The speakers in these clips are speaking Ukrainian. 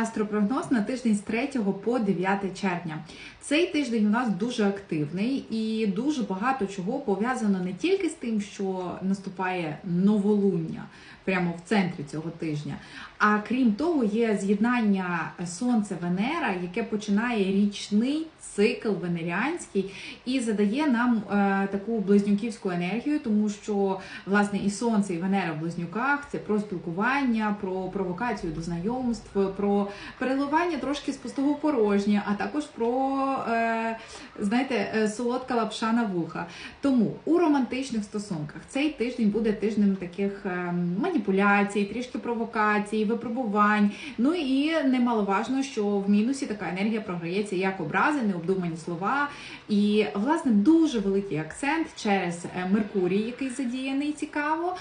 Астропрогноз на тиждень з 3 по 9 червня. Цей тиждень у нас дуже активний і дуже багато чого пов'язано не тільки з тим, що наступає новолуння прямо в центрі цього тижня, а крім того, є з'єднання Сонце-Венера, яке починає річний цикл венеріанський і задає нам е, таку близнюківську енергію, тому що власне і сонце, і Венера в близнюках це про спілкування, про провокацію до знайомств, про переливання трошки з пустого порожнє, а також про е, знаєте, е, солодка лапша на вуха. Тому у романтичних стосунках цей тиждень буде тижнем таких е, маніпуляцій, трішки провокацій, випробувань. Ну і немаловажно, що в мінусі така енергія програється як образи, необдумані слова. І, власне, дуже великий акцент через е, Меркурій, який задіяний цікаво,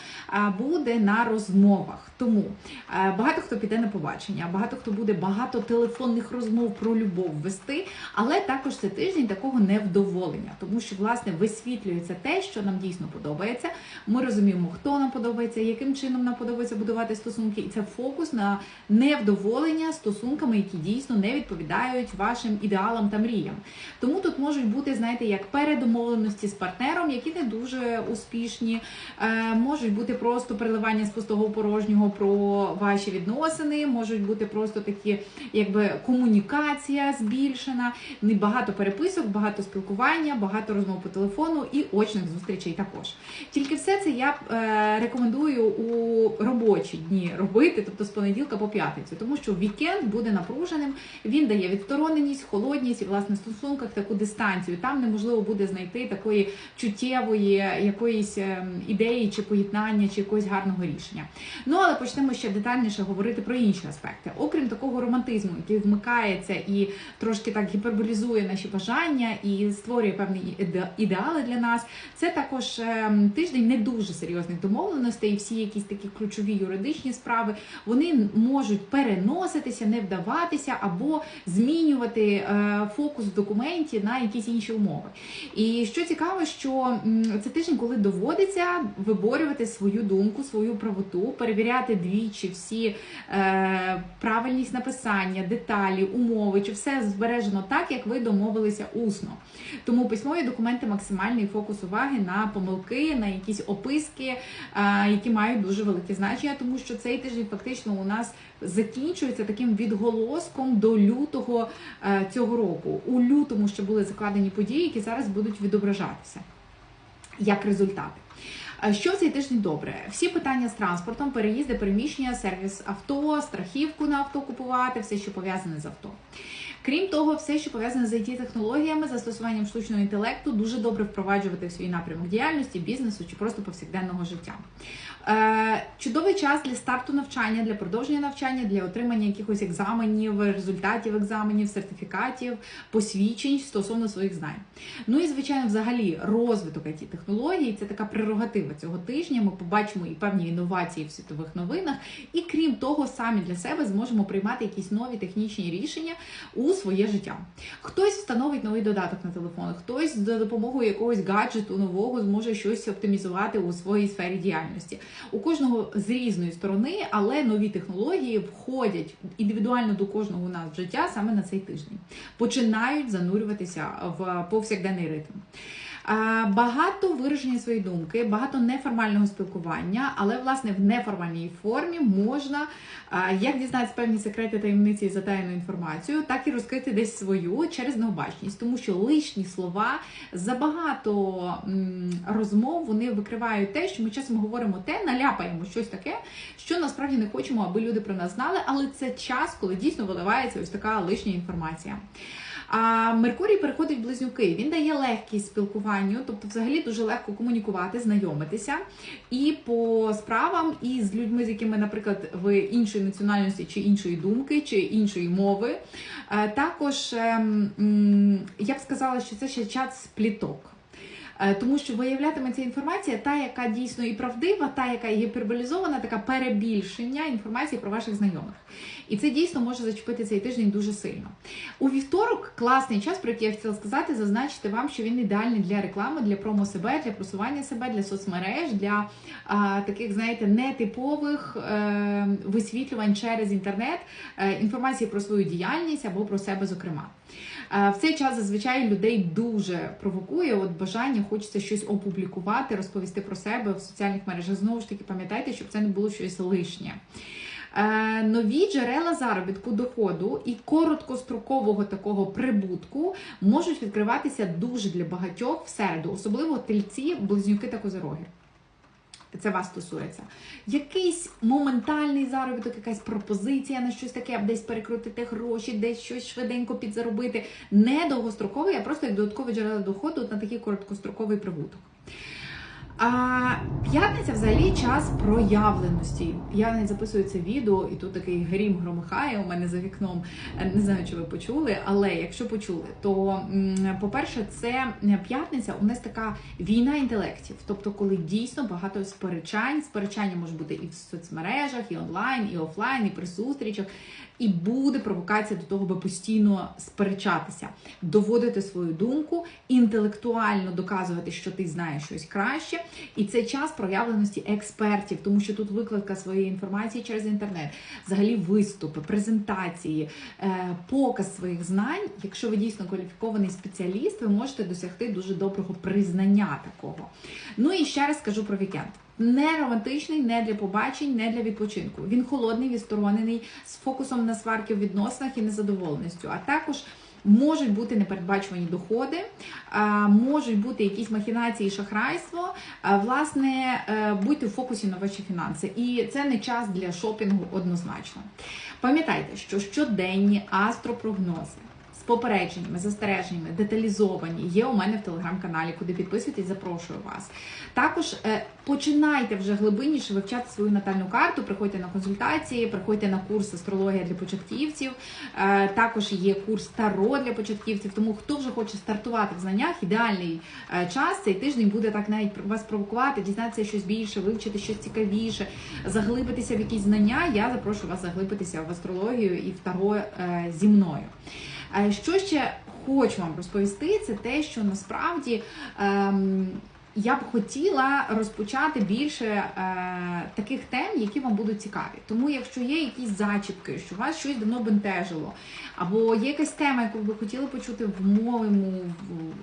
буде на розмовах. Тому багато хто піде на побачення, багато хто буде багато телефонних розмов про любов вести, але також це тиждень такого невдоволення, тому що власне висвітлюється те, що нам дійсно подобається. Ми розуміємо, хто нам подобається, яким чином нам подобається будувати стосунки, і це фокус на невдоволення стосунками, які дійсно не відповідають вашим ідеалам та мріям. Тому тут можуть бути, знаєте, як передомовленості з партнером, які не дуже успішні, е, можуть бути просто переливання з пустого порожнього про ваші відносини, можуть бути просто такі, якби комунікація збільшена, багато переписок, багато спілкування, багато розмов по телефону і очних зустрічей також. Тільки все це я е, рекомендую у робочі дні робити, тобто з понеділка по п'ятницю, тому що вікенд буде напруженим, він дає відстороненість, холодність і власне в стосунках таку дистанцію. Там неможливо буде знайти такої чуттєвої якоїсь ем, ідеї чи поєднання, чи якогось гарного рішення. Ну але почнемо ще детальніше говорити про інші аспекти. Окрім такого романтизму, який вмикається і трошки так гіперболізує наші бажання і створює певні ідеали для нас. Це також ем, тиждень не дуже серйозних домовленостей, і всі якісь такі ключові юридичні справи вони можуть переноситися, не вдаватися або змінювати е, фокус в документі на якісь інші умови. І що цікаво, що це тиждень, коли доводиться виборювати свою думку, свою правоту, перевіряти двічі всі е, правильність написання, деталі, умови, чи все збережено так, як ви домовилися усно. Тому письмові документи максимальний фокус уваги на помилки, на якісь описки, е, які мають дуже велике значення, тому що цей тиждень фактично у нас закінчується таким відголоском до лютого е, цього року. У лютому ще були закладені події, які зараз будуть відображатися як результати. Що цей тиждень добре? Всі питання з транспортом, переїзди, переміщення, сервіс авто, страхівку на авто купувати, все, що пов'язане з авто. Крім того, все, що пов'язане з it технологіями, застосуванням штучного інтелекту, дуже добре впроваджувати свій напрямок діяльності, бізнесу чи просто повсякденного життя. Е, чудовий час для старту навчання, для продовження навчання, для отримання якихось екзаменів, результатів екзаменів, сертифікатів, посвідчень стосовно своїх знань. Ну і звичайно, взагалі, розвиток it технологій це така прерогатива цього тижня. Ми побачимо і певні інновації в світових новинах, і крім того, самі для себе зможемо приймати якісь нові технічні рішення у своє життя. Хтось встановить новий додаток на телефон, хтось за допомогою якогось гаджету нового зможе щось оптимізувати у своїй сфері діяльності. У кожного з різної сторони, але нові технології входять індивідуально до кожного у нас в життя саме на цей тиждень. Починають занурюватися в повсякденний ритм. А, Багато вираження своєї думки, багато неформального спілкування, але власне в неформальній формі можна як дізнатися певні секрети таємниці і затаєну інформацію, так і розкрити десь свою через необачність, тому що лишні слова забагато розмов вони викривають те, що ми часом говоримо те, наляпаємо щось таке, що насправді не хочемо, аби люди про нас знали, але це час, коли дійсно виливається ось така лишня інформація. А Меркурій переходить в близнюки. Він дає легкість спілкуванню, тобто, взагалі дуже легко комунікувати, знайомитися і по справам, і з людьми, з якими, наприклад, ви іншої національності чи іншої думки, чи іншої мови. Е, Також ем, я б сказала, що це ще час пліток. Е, Тому що виявлятиметься інформація, та, яка дійсно і правдива, та, яка і гіперболізована, така перебільшення інформації про ваших знайомих. І це дійсно може зачепити цей тиждень дуже сильно. У вівторок класний час, про який я хотіла сказати, зазначити вам, що він ідеальний для реклами, для промо себе, для просування себе, для соцмереж, для а, таких, знаєте, нетипових е, висвітлювань через інтернет е, інформації про свою діяльність або про себе, зокрема. В цей час зазвичай людей дуже провокує от бажання, хочеться щось опублікувати, розповісти про себе в соціальних мережах. Знову ж таки, пам'ятайте, щоб це не було щось лишнє. Е, Нові джерела заробітку доходу і короткострокового такого прибутку можуть відкриватися дуже для багатьох в середу, особливо тельці, близнюки та козороги. Це вас стосується. Якийсь моментальний заробіток, якась пропозиція на щось таке, десь перекрутити гроші, десь щось швиденько підзаробити. Не довгостроковий, а просто як додаткове джерело доходу на такий короткостроковий прибуток. А п'ятниця взагалі час проявленості. Я навіть записую це відео, і тут такий грім громихає у мене за вікном. Е, Не знаю, чи ви почули, але якщо почули, то по-перше, це п'ятниця. У нас така війна інтелектів. Тобто, коли дійсно багато сперечань, сперечання може бути і в соцмережах, і онлайн, і офлайн, і при зустрічах. І буде провокація до того, аби постійно сперечатися, доводити свою думку, інтелектуально доказувати, що ти знаєш щось краще. І це час проявленості експертів, тому що тут викладка своєї інформації через інтернет, взагалі виступи, презентації, е, показ своїх знань. Якщо ви дійсно кваліфікований спеціаліст, ви можете досягти дуже доброго признання такого. Ну і ще раз скажу про вікенд. Не романтичний, не для побачень, не для відпочинку. Він холодний, відсторонений, з фокусом на сварки в відносинах і незадоволеністю. А також можуть бути непередбачувані доходи, можуть бути якісь махінації, шахрайство. Власне, е, будьте в фокусі на ваші фінанси. І це не час для шопінгу однозначно. Пам'ятайте, що щоденні астропрогнози. Попередженнями, застереженнями, деталізовані є у мене в телеграм-каналі, куди підписуйтесь, запрошую вас. Також е, починайте вже глибинніше вивчати свою натальну карту. Приходьте на консультації, приходьте на курс астрологія для початківців. Е, також є курс Таро для початківців. Тому хто вже хоче стартувати в знаннях, ідеальний е, час цей тиждень буде так навіть вас провокувати, дізнатися щось більше, вивчити щось цікавіше, заглибитися в якісь знання. Я запрошую вас заглибитися в астрологію і в таро зі мною. Е, Що ще хочу вам розповісти, це те, що насправді. Ем, я б хотіла розпочати більше е, таких тем, які вам будуть цікаві. Тому, якщо є якісь зачіпки, що вас щось давно бентежило, або є якась тема, яку ви хотіли почути в моєму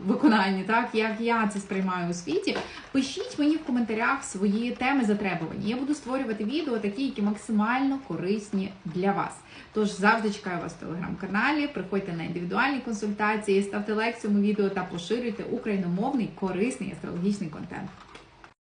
виконанні, так як я це сприймаю у світі, пишіть мені в коментарях свої теми затребувані. Я буду створювати відео, такі, які максимально корисні для вас. Тож завжди чекаю вас в телеграм-каналі. Приходьте на індивідуальні консультації, ставте лайк цьому відео та поширюйте україномовний корисний астрологічний nos encontramos.